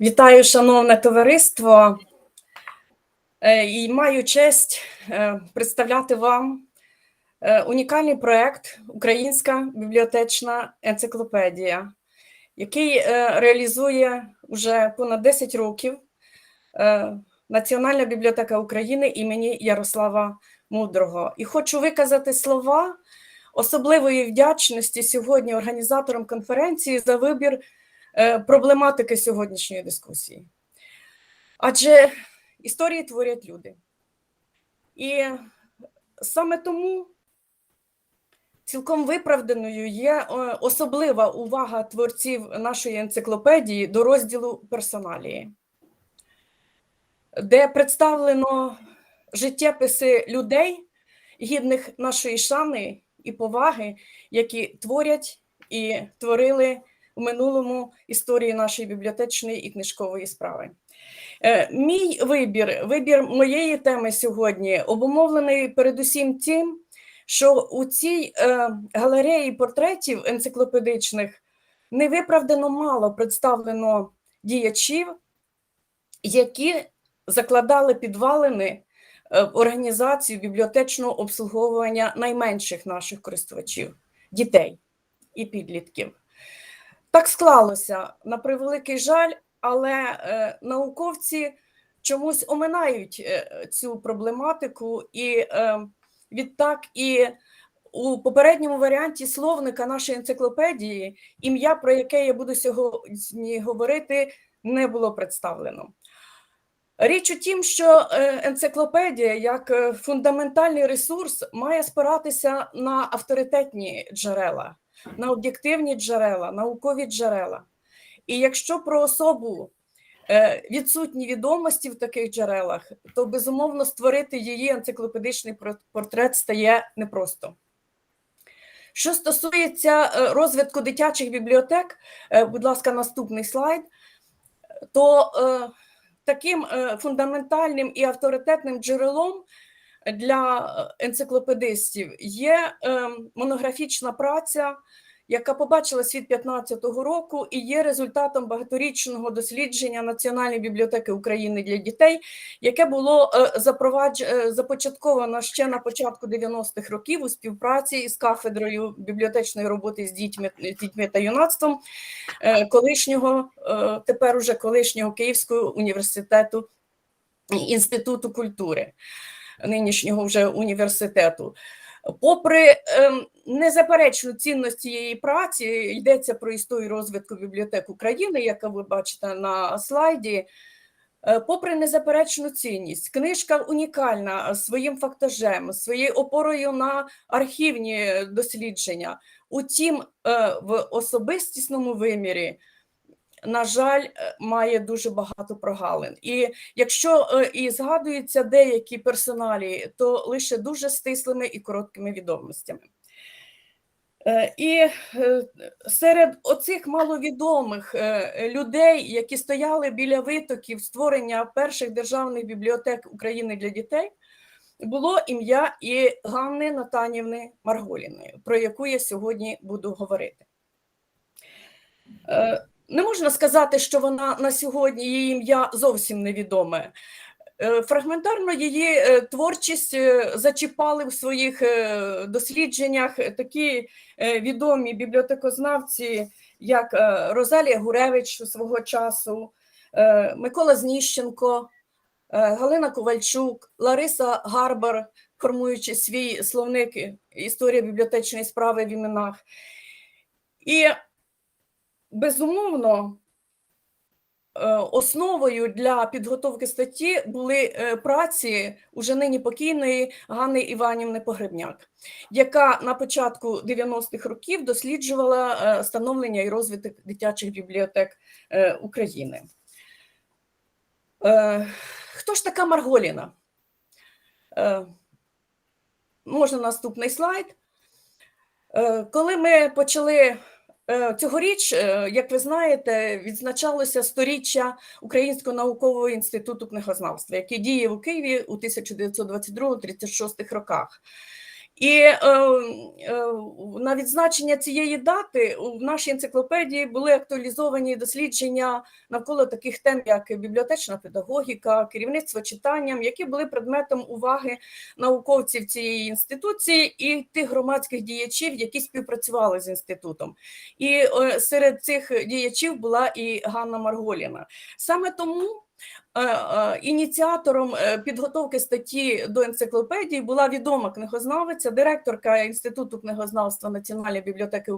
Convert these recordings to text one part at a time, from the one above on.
Вітаю, шановне товариство, Е, і маю честь е, представляти вам е, унікальний проект Українська бібліотечна енциклопедія, який реалізує вже понад 10 років Національна бібліотека України імені Ярослава Мудрого. І хочу виказати слова особливої вдячності сьогодні організаторам конференції за вибір проблематики сьогоднішньої дискусії. Адже історії творять люди. І саме тому цілком виправданою є е, особлива увага творців нашої енциклопедії до розділу персоналії, де представлено життєписи людей, гідних нашої шани і поваги, які творять і творили у минулому історії нашої бібліотечної і книжкової справи. Е, Мій вибір, вибір моєї теми сьогодні обумовлений передусім тим, що у цій е, галереї портретів енциклопедичних невиправдано мало представлено діячів, які закладали підвалини е, в організацію бібліотечного обслуговування найменших наших користувачів дітей і підлітків. Так склалося на превеликий жаль, але е, науковці чомусь оминають е, цю проблематику, і е, відтак і у попередньому варіанті словника нашої енциклопедії ім'я, про яке я буду сьогодні говорити, не було представлено. Річ у тім, що енциклопедія як фундаментальний ресурс має спиратися на авторитетні джерела, на об'єктивні джерела, наукові джерела. І якщо про особу е, відсутні відомості в таких джерелах, то безумовно створити її енциклопедичний портрет стає непросто. Що стосується е, розвитку дитячих бібліотек, е, будь ласка, наступний слайд, то таким фундаментальним і авторитетним джерелом для енциклопедистів є е, монографічна праця яка побачила світ 15-го року і є результатом багаторічного дослідження Національної бібліотеки України для дітей, яке було е, запровадж... е, започатковано ще на початку 90-х років у співпраці із кафедрою бібліотечної роботи з дітьми, з дітьми та юнацтвом е, колишнього, тепер уже колишнього Київського університету інституту культури, нинішнього вже університету. Попри ем, незаперечну цінність цієї праці, йдеться про історію розвитку бібліотек України, яка ви бачите на слайді. Е, Попри незаперечну цінність, книжка унікальна своїм фактажем, своєю опорою на архівні дослідження. Утім, е, в особистісному вимірі, на жаль, е, має дуже багато прогалин. І якщо е, і згадуються деякі персоналі, то лише дуже стислими і короткими відомостями. Е, І серед оцих маловідомих людей, які стояли біля витоків створення перших державних бібліотек України для дітей, було ім'я і Ганни Натанівни Марголіної, про яку я сьогодні буду говорити. Не можна сказати, що вона на сьогодні її ім'я зовсім невідоме. Е, Фрагментарно її е, творчість е, зачіпали в своїх дослідженнях такі відомі бібліотекознавці, як Розалія Гуревич свого часу, Микола Зніщенко, Галина Ковальчук, Лариса Гарбар, формуючи свій словник історія бібліотечної справи в іменах. І безумовно, е, основою для підготовки статті були е, праці уже нині покійної Ганни Іванівни Погребняк, яка на початку 90-х років досліджувала е, становлення і розвиток дитячих бібліотек України. Хто ж така Марголіна? Можна наступний слайд. Коли ми почали Цьогоріч, е, як ви знаєте, відзначалося сторіччя Українського наукового інституту книгознавства, який діє у Києві у 1922-36 роках. І е, е, на відзначення цієї дати в нашій енциклопедії були актуалізовані дослідження навколо таких тем, як бібліотечна педагогіка, керівництво читанням, які були предметом уваги науковців цієї інституції і тих громадських діячів, які співпрацювали з інститутом. І е, серед цих діячів була і Ганна Марголіна. Саме тому. Е, е, Ініціатором е, підготовки статті до енциклопедії була відома книгознавиця, директорка Інституту книгознавства Національної бібліотеки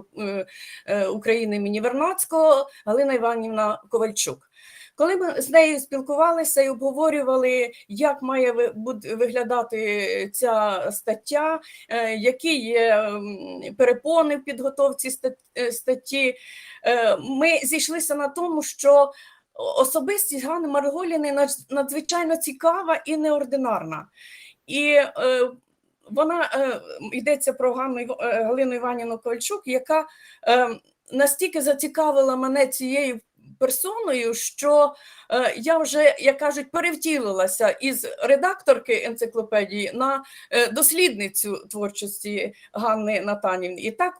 України імені Вернацького Галина Іванівна Ковальчук. Коли ми з нею спілкувалися і обговорювали, як має виглядати ця стаття, які є перепони в підготовці статті, ми зійшлися на тому, що особистість Ганни Марголіни надзвичайно цікава і неординарна. І е, вона е, йдеться про Ганну е, Галину Іванівну Ковальчук, яка настільки зацікавила мене цією персоною, що я вже, як кажуть, перевтілилася із редакторки енциклопедії на дослідницю творчості Ганни Натанівни. І так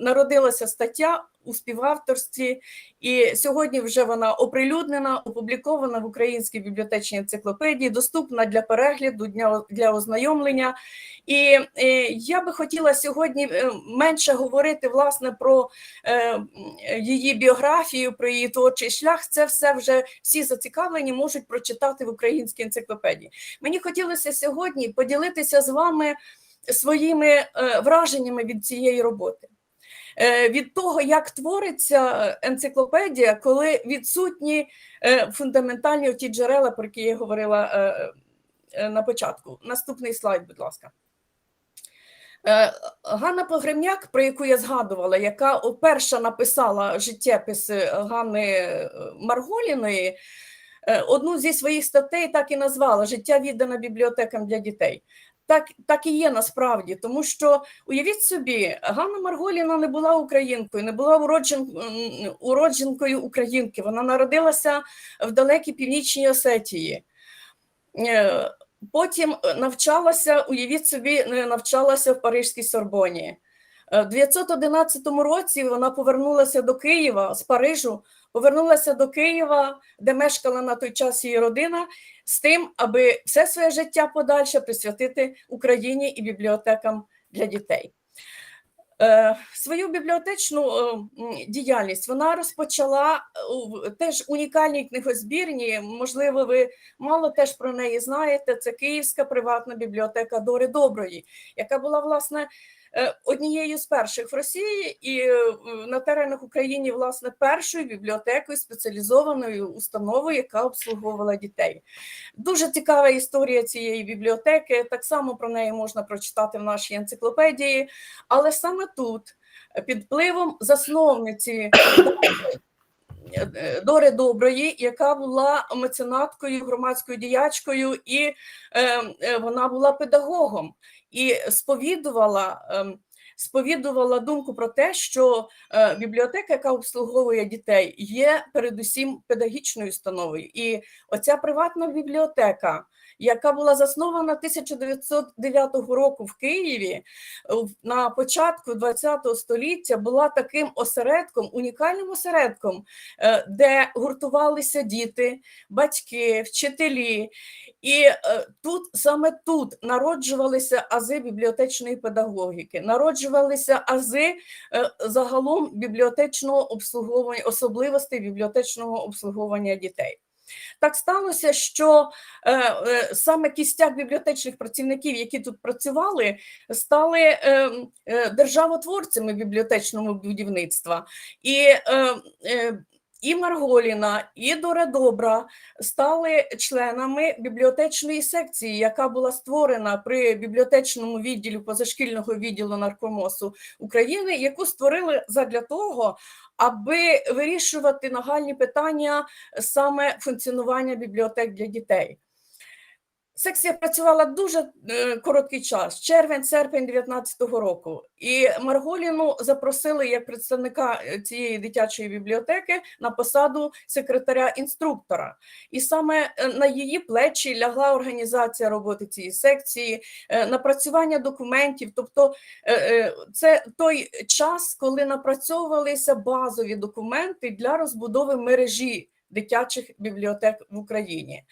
народилася стаття у співавторстві, і сьогодні вже вона оприлюднена, опублікована в Українській бібліотечній енциклопедії, доступна для перегляду, для ознайомлення. І я би хотіла сьогодні менше говорити власне про її біографію, про її творчий шлях. Це все вже всі зацікавлені можуть прочитати в українській енциклопедії. Мені хотілося сьогодні поділитися з вами своїми враженнями від цієї роботи. Е, від того, як твориться енциклопедія, коли відсутні е, фундаментальні ті джерела, про які я говорила е, на початку. Наступний слайд, будь ласка. Ганна Погремняк, про яку я згадувала, яка перша написала життєпис Ганни Марголіної, одну зі своїх статей так і назвала Життя віддана бібліотекам для дітей так так і є насправді, тому що уявіть собі, Ганна Марголіна не була українкою, не була уроджен, уродженкою українки. Вона народилася в далекій північній Осетії. Е, потім навчалася, уявіть собі, навчалася в Парижській Сорбоні. Е, в 911 році вона повернулася до Києва з Парижу, повернулася до Києва, де мешкала на той час її родина, з тим, аби все своє життя подальше присвятити Україні і бібліотекам для дітей. Е, свою бібліотечну е, діяльність вона розпочала у теж унікальній книгозбірні. Можливо, ви мало теж про неї знаєте. Це Київська приватна бібліотека Дори Доброї, яка була власне Е, однією з перших в Росії і е, на теренах України власне першою бібліотекою спеціалізованою установою, яка обслуговувала дітей. Дуже цікава історія цієї бібліотеки. Так само про неї можна прочитати в нашій енциклопедії, але саме тут під впливом засновниці. Е, Дори Доброї, яка була меценаткою, громадською діячкою, і е, вона була педагогом і сповідувала. Ем, сповідувала думку про те, що е, бібліотека, яка обслуговує дітей, є передусім педагогічною установою. І оця приватна бібліотека яка була заснована 1909 року в Києві на початку ХХ століття, була таким осередком, унікальним осередком, е, де гуртувалися діти, батьки, вчителі. І е, тут саме тут народжувалися ази бібліотечної педагогіки, народжувалися ази е, загалом бібліотечного обслуговування, особливостей бібліотечного обслуговування дітей. Так сталося, що е, е, саме кістяк бібліотечних працівників, які тут працювали, стали е, е, державотворцями бібліотечного будівництва. І е, е, і Марголіна, і Дора Добра стали членами бібліотечної секції, яка була створена при бібліотечному відділі позашкільного відділу наркомосу України, яку створили задля того, аби вирішувати нагальні питання саме функціонування бібліотек для дітей. Секція працювала дуже е, короткий час, червень-серпень 19-го року. І Марголіну запросили як представника е, цієї дитячої бібліотеки на посаду секретаря-інструктора. І саме е, на її плечі лягла організація роботи цієї секції, напрацювання документів. Тобто це той час, коли напрацьовувалися базові документи для розбудови мережі дитячих бібліотек в Україні.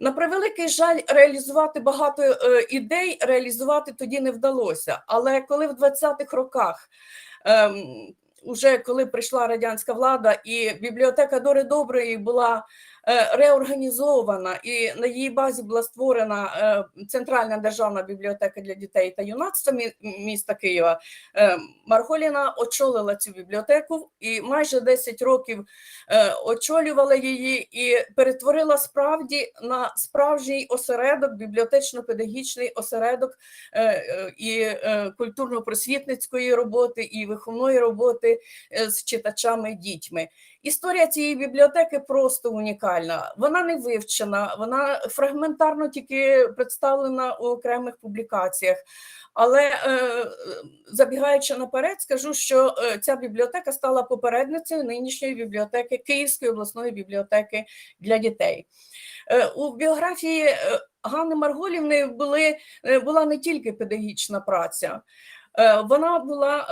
На превеликий жаль, реалізувати багато е, ідей реалізувати тоді не вдалося. Але коли в 20-х роках, ем, уже коли прийшла радянська влада, і бібліотека Дори Доброї була реорганізована, і на її базі була створена е, Центральна державна бібліотека для дітей та юнацтва міста Києва, е, Марголіна очолила цю бібліотеку і майже 10 років е, очолювала її і перетворила справді на справжній осередок, бібліотечно-педагогічний осередок е, е, і е, культурно-просвітницької роботи, і виховної роботи е, з читачами дітьми. Історія цієї бібліотеки просто унікальна. Вона не вивчена, вона фрагментарно тільки представлена у окремих публікаціях. Але е, забігаючи наперед, скажу, що е, ця бібліотека стала попередницею нинішньої бібліотеки Київської обласної бібліотеки для дітей. Е, у біографії Ганни Марголівни були, була не тільки педагогічна праця, вона була.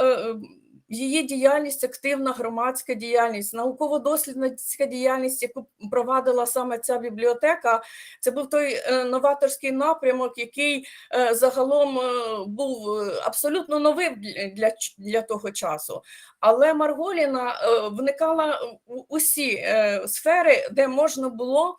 Її діяльність, активна громадська діяльність, науково-дослідницька діяльність, яку провадила саме ця бібліотека, це був той е, новаторський напрямок, який е, загалом е, був абсолютно новим для, для, того часу. Але Марголіна вникала у усі сфери, де можна було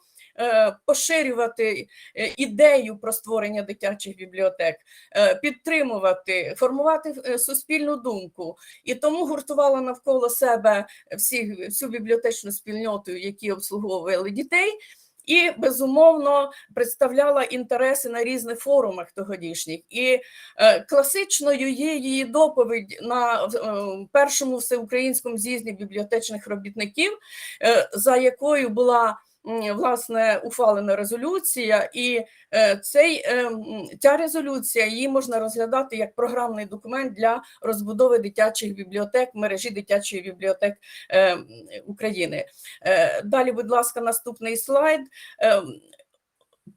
поширювати е, ідею про створення дитячих бібліотек, е, підтримувати, формувати е, суспільну думку. І тому гуртувала навколо себе всі, всю бібліотечну спільноту, які обслуговували дітей. І безумовно представляла інтереси на різних форумах тогодішніх. І е, класичною є її доповідь на е, першому всеукраїнському з'їзді бібліотечних робітників, е, за якою була власне ухвалена резолюція, і е, цей, е, ця резолюція її можна розглядати як програмний документ для розбудови дитячих бібліотек, мережі дитячої бібліотек е, України. Далі, будь ласка, наступний слайд.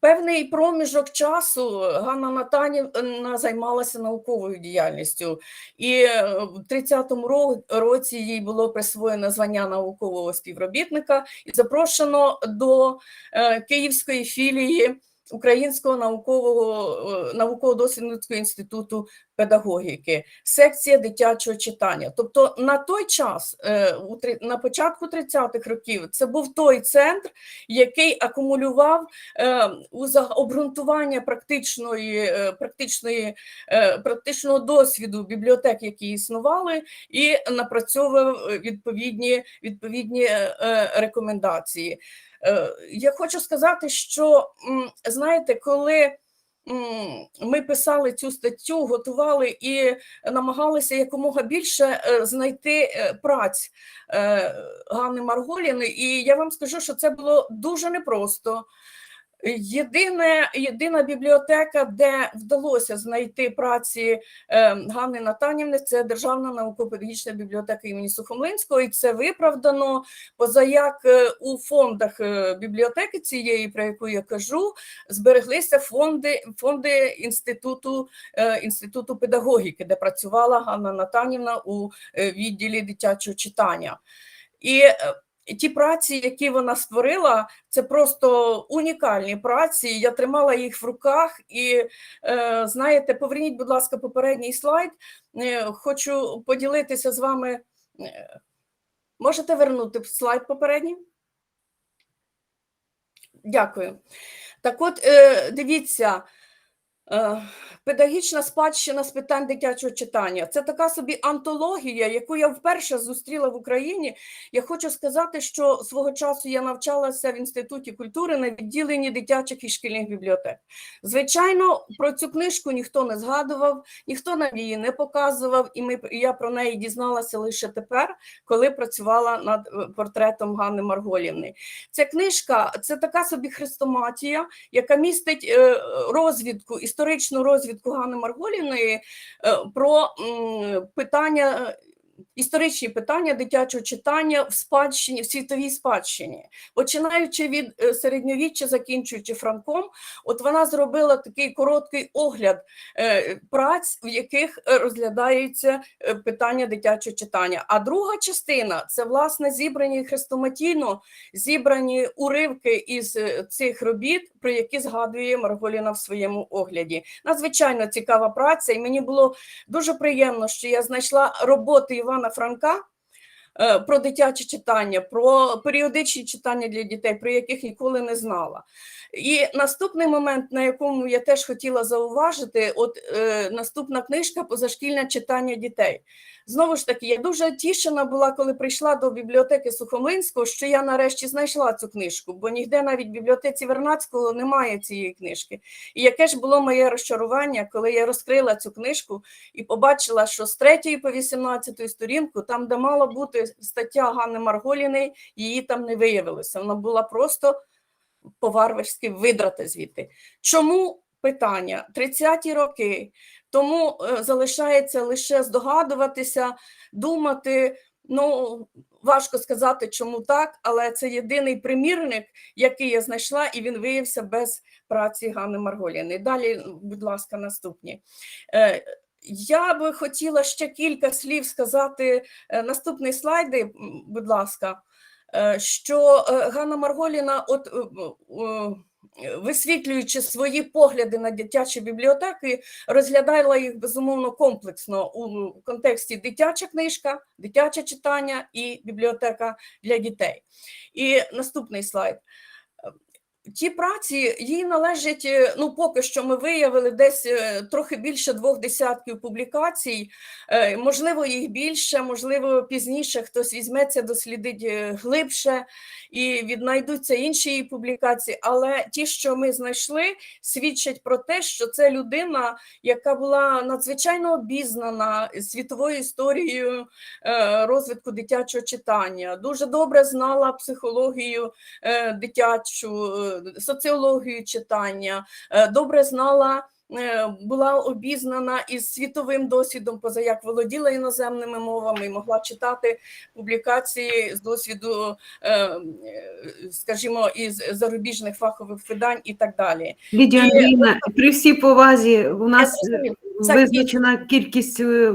Певний проміжок часу Ганна Натанівна займалася науковою діяльністю, і е, в 30-му році їй було присвоєно звання наукового співробітника і запрошено до е, Київської філії Українського наукового е, науково-дослідницького інституту педагогіки, секція дитячого читання. Тобто на той час, е, на початку 30-х років, це був той центр, який акумулював е, у обґрунтування практичної, практичної, практичного досвіду бібліотек, які існували, і напрацьовував відповідні, відповідні рекомендації. Е, Я хочу сказати, що знаєте, коли ми писали цю статтю, готували і намагалися якомога більше е, знайти е, праць Ганни Марголіни, і я вам скажу, що це було дуже непросто. Єдине, єдина бібліотека, де вдалося знайти праці е, Ганни Натанівни, це Державна науково-педагогічна бібліотека імені Сухомлинського, і це виправдано. Позаяк е, у фондах е, бібліотеки цієї, про яку я кажу, збереглися фонди, фонди інституту, е, інституту педагогіки, де працювала Ганна Натанівна у відділі дитячого читання. І ті праці, які вона створила, це просто унікальні праці. Я тримала їх в руках, і е, знаєте, поверніть, будь ласка, попередній слайд. Е, хочу поділитися з вами. е, Можете вернути слайд попередній? Дякую. Так от, дивіться, Педагогічна спадщина з питань дитячого читання. Це така собі антологія, яку я вперше зустріла в Україні. Я хочу сказати, що свого часу я навчалася в інституті культури на відділенні дитячих і шкільних бібліотек. Звичайно, про цю книжку ніхто не згадував, ніхто нам її не показував, і ми я про неї дізналася лише тепер, коли працювала над е, портретом Ганни Марголівни. Ця книжка це така собі хрестоматія, яка містить е, розвідку, історичну розвідку Гани Марголівної е, про питання. Історичні питання дитячого читання в спадщині, в світовій спадщині, починаючи від е, середньовіччя, закінчуючи Франком, от вона зробила такий короткий огляд е, праць, в яких е, розглядаються питання дитячого читання. А друга частина це власне зібрані хрестоматійно зібрані уривки із цих робіт, про які згадує Марголіна в своєму огляді. Надзвичайно цікава праця, і мені було дуже приємно, що я знайшла роботи Івана Франка. Е, Про дитяче читання, про періодичні читання для дітей, про яких ніколи не знала. І наступний момент, на якому я теж хотіла зауважити, от е, наступна книжка Позашкільне читання дітей. Знову ж таки, я дуже тішена була, коли прийшла до бібліотеки Сухомлинського, що я нарешті знайшла цю книжку, бо ніде навіть в бібліотеці Вернацького немає цієї книжки. І яке ж було моє розчарування, коли я розкрила цю книжку і побачила, що з 3 по 18 сторінку, там, де мала бути стаття Ганни Марголіної, її там не виявилося. Вона була просто по-варварськи видрати звідти. Чому питання? 30-ті роки. Тому е, залишається лише здогадуватися, думати. Ну, важко сказати, чому так, але це єдиний примірник, який я знайшла, і він виявився без праці Ганни Марголіни. Далі, будь ласка, наступні. Я би хотіла ще кілька слів сказати. Е, Наступні слайди, будь ласка е, що е, Ганна Марголіна, от висвітлюючи свої погляди на дитячі бібліотеки, розглядала їх безумовно комплексно у контексті дитяча книжка, дитяче читання і бібліотека для дітей. І наступний слайд. Ті праці їй належать, е, ну поки що ми виявили десь е, трохи більше двох десятків публікацій. Е, Можливо, їх більше, можливо, пізніше хтось візьметься, дослідить глибше і віднайдуться інші її публікації. Але ті, що ми знайшли, свідчать про те, що це людина, яка була надзвичайно обізнана світовою історією розвитку дитячого читання, дуже добре знала психологію дитячу, соціологію читання, е, добре знала. е, Була обізнана із світовим досвідом, поза як володіла іноземними мовами і могла читати публікації з досвіду, е, скажімо, із зарубіжних фахових видань і так далі. Лідія Андріївна, при всій повазі у нас. Визначена кількість е,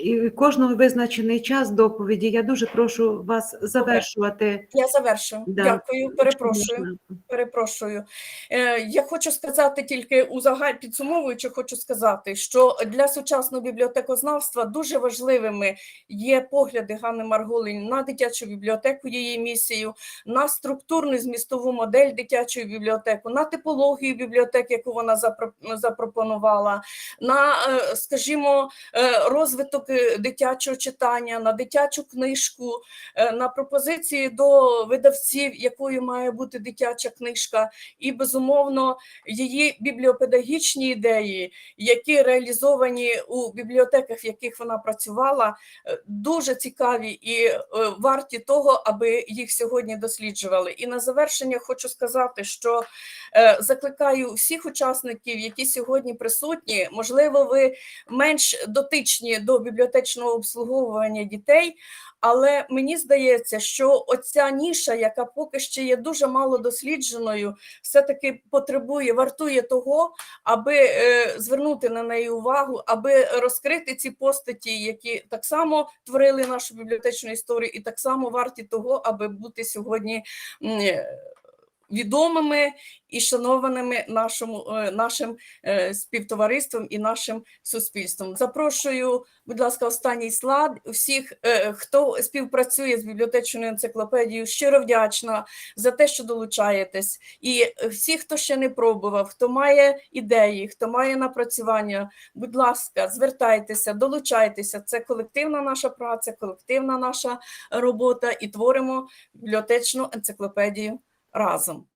і кожного визначений час доповіді. Я дуже прошу вас завершувати. Я завершу. Да. Дякую, перепрошую. Перепрошую. Е, Я хочу сказати тільки у загаль підсумовуючи, хочу сказати, що для сучасного бібліотекознавства дуже важливими є погляди Ганни Марголін на дитячу бібліотеку, її місію, на структурну змістову модель дитячої бібліотеки, на типологію бібліотек, яку вона запро- запропонувала, на, е, скажімо, е, розвиток дитячого читання, на дитячу книжку, е, на пропозиції до видавців, якою має бути дитяча книжка, і безумовно її бібліопедагогічні ідеї, які реалізовані у бібліотеках, в яких вона працювала, дуже цікаві і варті того, аби їх сьогодні досліджували. І на завершення хочу сказати, що закликаю всіх учасників, які сьогодні присутні, можливо, ви менш дотичні до бібліотечного обслуговування дітей. Але мені здається, що оця ніша, яка поки ще є дуже мало дослідженою, все-таки потребує, вартує того, аби е, звернути на неї увагу, аби розкрити ці постаті, які так само творили нашу бібліотечну історію, і так само варті того, аби бути сьогодні е, відомими і шанованими нашому, е, нашим е, співтовариством і нашим суспільством. Запрошую, будь ласка, останній слайд. Всіх, е, хто співпрацює з бібліотечною енциклопедією, щиро вдячна за те, що долучаєтесь. І всі, хто ще не пробував, хто має ідеї, хто має напрацювання, будь ласка, звертайтеся, долучайтеся. Це колективна наша праця, колективна наша робота і творимо бібліотечну енциклопедію разом.